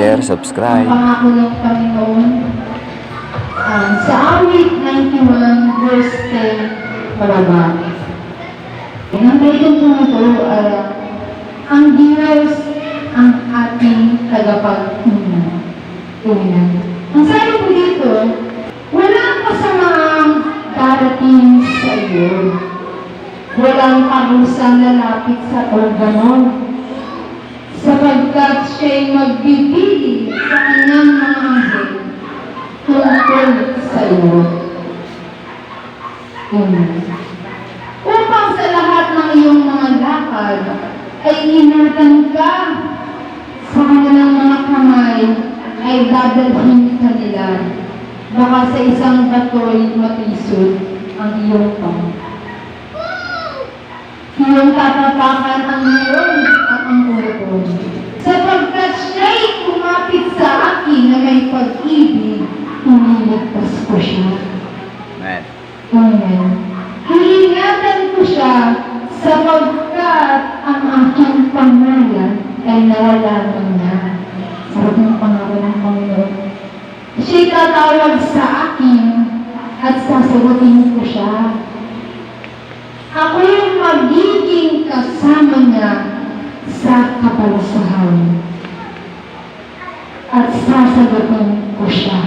share, subscribe. Ang pangako ng Panginoon. Ah, sa awit 91 verse 10 palaba. Ang title po nito, ah, ang Diyos ang ating tagapagtungan. Tungan. Ang sabi po dito, walang kasamaang darating sa iyo. Walang parusang lalapit sa organon sapagkat siya'y magbibigay sa kanyang mga anghel tungkol sa iyo. Amen. Upang sa lahat ng iyong mga lakad ay ingatan ka sa kanilang mga kamay ay dadalhin ka nila. Baka sa isang batoy matisod ang iyong pang. Iyong tatapakan ang iyong at ang ulo Sapagkat siya'y kumapit sa akin na may pag-ibig, iniligtas ko siya. Amen. Amen. Hiingatan ko siya sapagkat ang aking pangalan ay nalalaman niya. Sarap ng pangalan ng Panginoon. Siya'y tatawag sa akin at sasagutin ko siya. Ako yung magiging kasama niya sa kapalasahan. At sasagutin ko siya.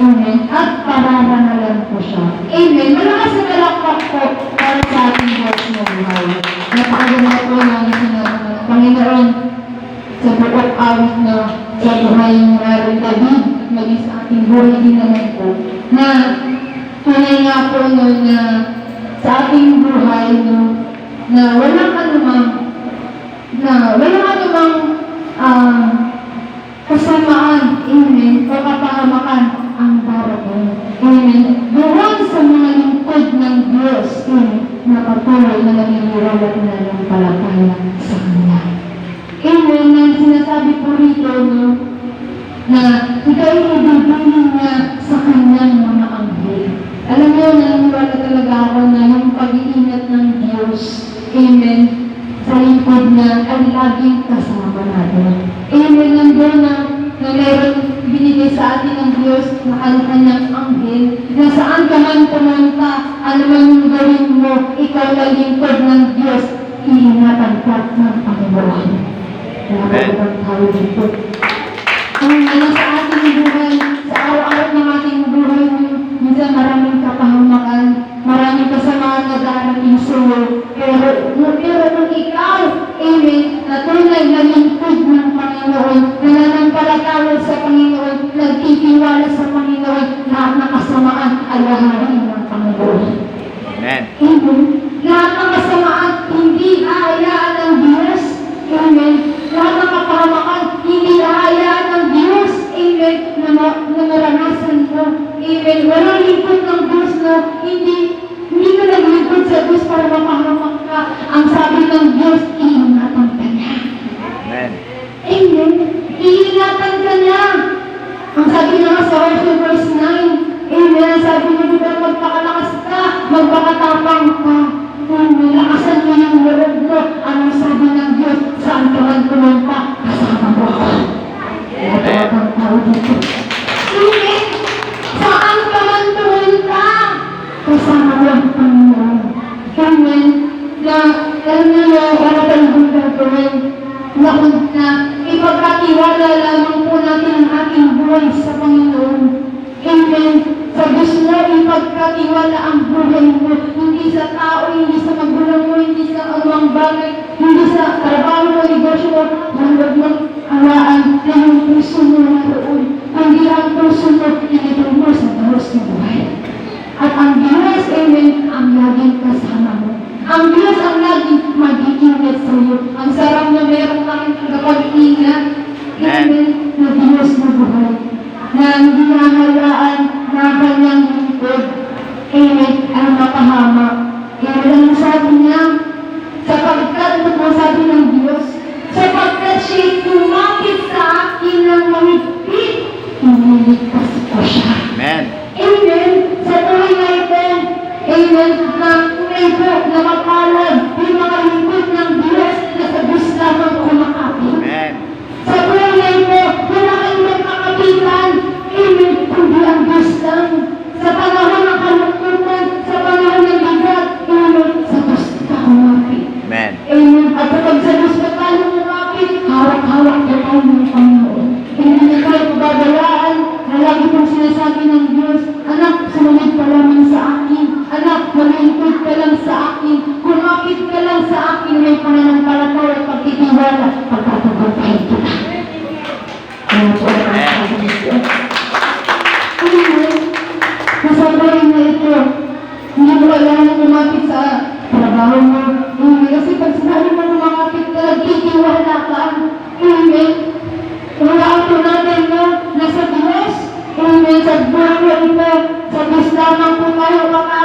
Amen. At pararangalan ko siya. Amen. Malakas na palakpak po para sa ating Diyos na buhay. Napakaganda po ng Panginoon sa buong awit na sa buhay ng Mary David maging sa ating buhay din naman po na tunay nga po no, na sa ating buhay no, na walang anumang na walang anumang ah, kasamaan, amen, o kapahamakan ang darating. Amen. Doon sa mga lingkod ng Diyos, amen, na patuloy na naniniwala at nanampalataya sa Kanya. Amen. Na sinasabi po rito, no, na ikaw ay ibibigin niya sa kanyang mga anghel. Alam mo, naniniwala talaga ako na yung pag-iingat ng Diyos, amen, sa lingkod ay laging kasama natin. Amen. Nandun na, na meron binigay sa atin ng Diyos na kanyang anghel, na saan ka man pumunta, ano man yung gawin mo, ikaw na lingkod ng Diyos, iingatan ka ng Panginoon. Amen. ang. Ang ano sa ating buhay, sa araw-araw ng ating Amen. Walang lingkod ng Diyos na hindi hindi ka naglingkod sa Diyos para mapahamak ka. Ang sabi ng Diyos, iingatan ka niya. Amen. Amen. Iingatan ka niya. Ang sabi nga sa verse 9, buhay sa Panginoon. Amen. Sa Diyos mo, ipagkatiwala ang buhay mo. Hindi sa tao, hindi sa magulang mo, hindi sa anumang bagay, hindi sa trabaho mo, negosyo mo. Huwag mong alaan na yung puso mo naroon. Hindi ang puso mo, inito mo sa Diyos na buhay. At ang Diyos, amen, ang laging kasama mo. Ang Diyos ang laging mag-iingat sa iyo. Ang sarap na meron kang tagapag-ingat. Amen. Na salamat pagkakababahin kita. Kaya po ang pagkakabahin ko. Ano mo? Nasabayan na ito. Hindi mo alam na sa trabaho mo. Hindi kasi pag sinabi mo kumapit ka, gitiwala ka. Hindi. Wala ako natin na nasa Diyos. Hindi sa buhay mo ito. Sa Diyos lamang po tayo kakain.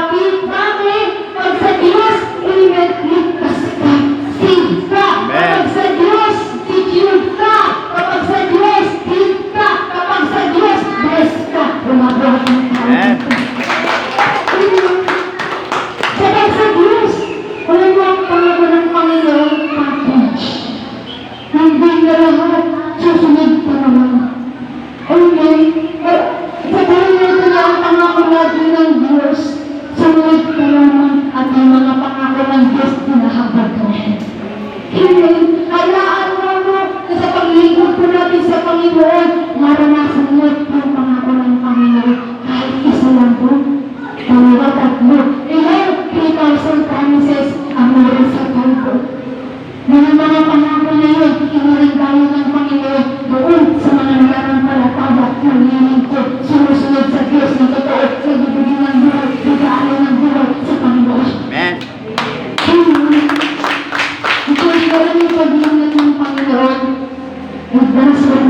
Maranasan mo yung pangako ng Panginoon. Kahit isa lang po. Dalawa, tatlo.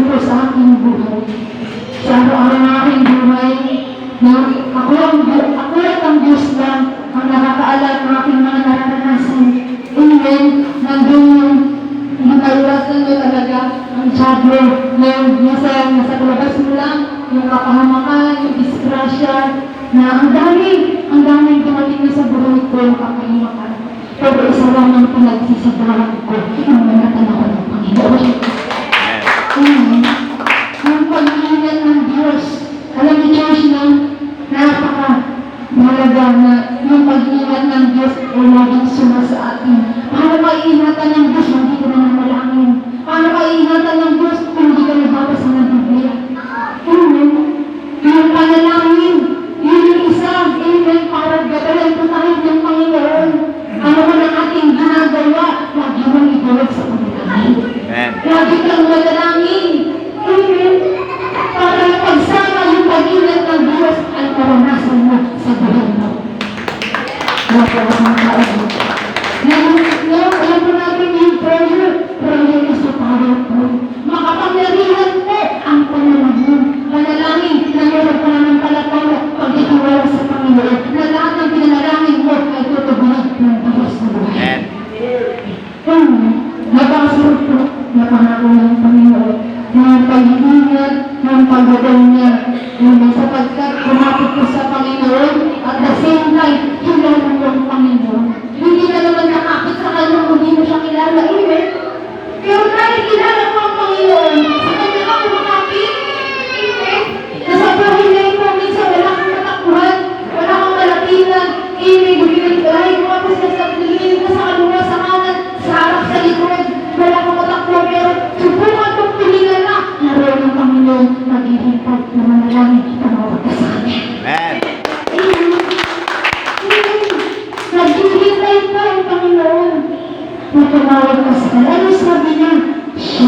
Po sa aking buhay. Sa araw-araw ng aking buhay, na ako ang ako at ang Diyos lang ang nakakaalam ng aking mga nararanasan. Amen. Nandun yung nakaiwasan mo talaga ang shadow na nasa, nasa labas mo lang, yung kapahamakan, yung disgrasya, na ang dami, ang daming dumating na sa buhay ko yung kapahamakan. Pero isa lang ang pinagsisigawan ko, yung mga panahon ng Panginoon. Pag-iingat ng Diyos. Alam niyo, Diyos, na napaka mahalaga na yung pag-iingat ng Diyos ay laging suma sa atin. Paano maiingatan ng Diyos hindi sa buhay mo. Napakasang. Ngayon, alam mo natin yung prayer. Prayer is a. Makapangyarihan po ang panalangin. Panalangin na meron pa naman palataya pagtitiwala sa Panginoon na lahat ng pinanalangin mo ay tutugunan ng Diyos. Amen. Hmm, nabasok po na pangako ng Panginoon ng pag-iingat, ng pagdadan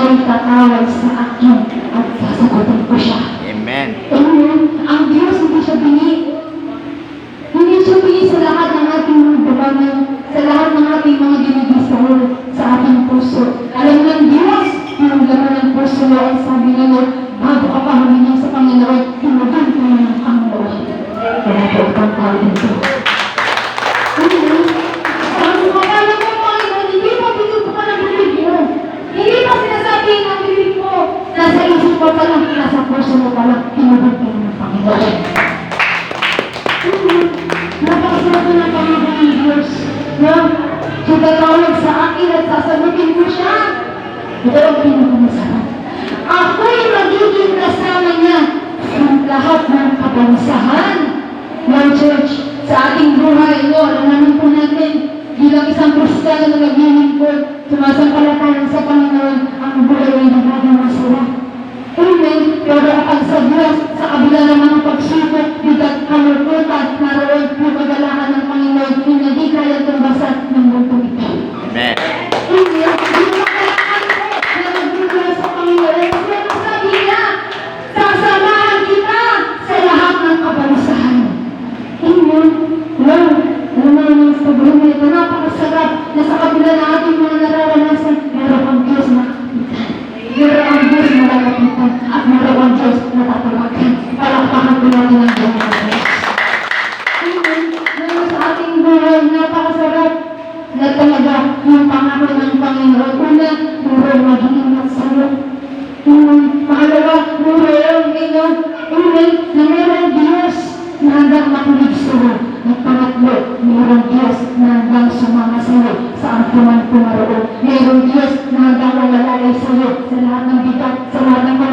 Siya'y tatawag sa akin at sasagutin ko siya. Amen. Amen. Ang Diyos hindi siya bingi. Hindi siya bingi sa lahat ng ating mga bumangan, sa lahat ng ating mga ginigistahol sa ating puso. Alam ng Diyos, yung laman ng puso ay sabi nga mo, bago ka pa humingi sa Panginoon, tinugan ko na ng Panginoon. Kaya po itong Ang pinakamasarap. Ako'y magiging kasama niya sa lahat ng kapansahan ng church sa ating buhay. No, alam naman po natin, bilang isang Kristiyano na naglilingkod, sumasampalataya sa Panginoon, ang buhay ay nagiging masarap. Amen. Pero kapag sa Diyos, sa kabila ng mga pagsubok, bigat, kalungkutan, naroon yung natin ang Diyos. Amen. Ngayon sa ating buhay, napakasarap na talaga ng Panginoon. Una, puro mag-iingat sa'yo. Amen. Pangalawa, puro yung Panginoon. Amen. Na Diyos na hanggang makinig sa'yo. At pangatlo, mayroong Diyos na hanggang sumama sa'yo sa angkuman pumaroon. Mayroong Diyos na hanggang malalay sa'yo sa lahat ng bigat, sa lahat ng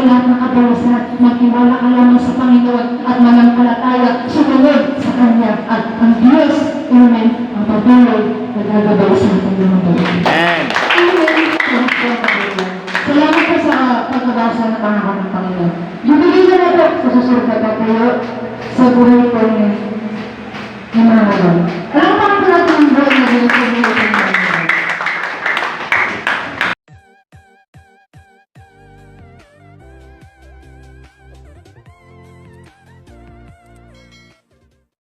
ating lahat ng kapawasan. Magtiwala ka lamang sa Panginoon at mananampalataya, sumunod sa Kanya. At ang Diyos, Amen, ang patuloy na gagabaw sa ating mga buhay. Amen. Salamat po sa uh, pagbabasa ng pangako ng Panginoon. Bibigyan na po sa susunod na patuyo sa buhay po ni Emmanuel. Alam pa natin ang buhay na ganito ng Panginoon.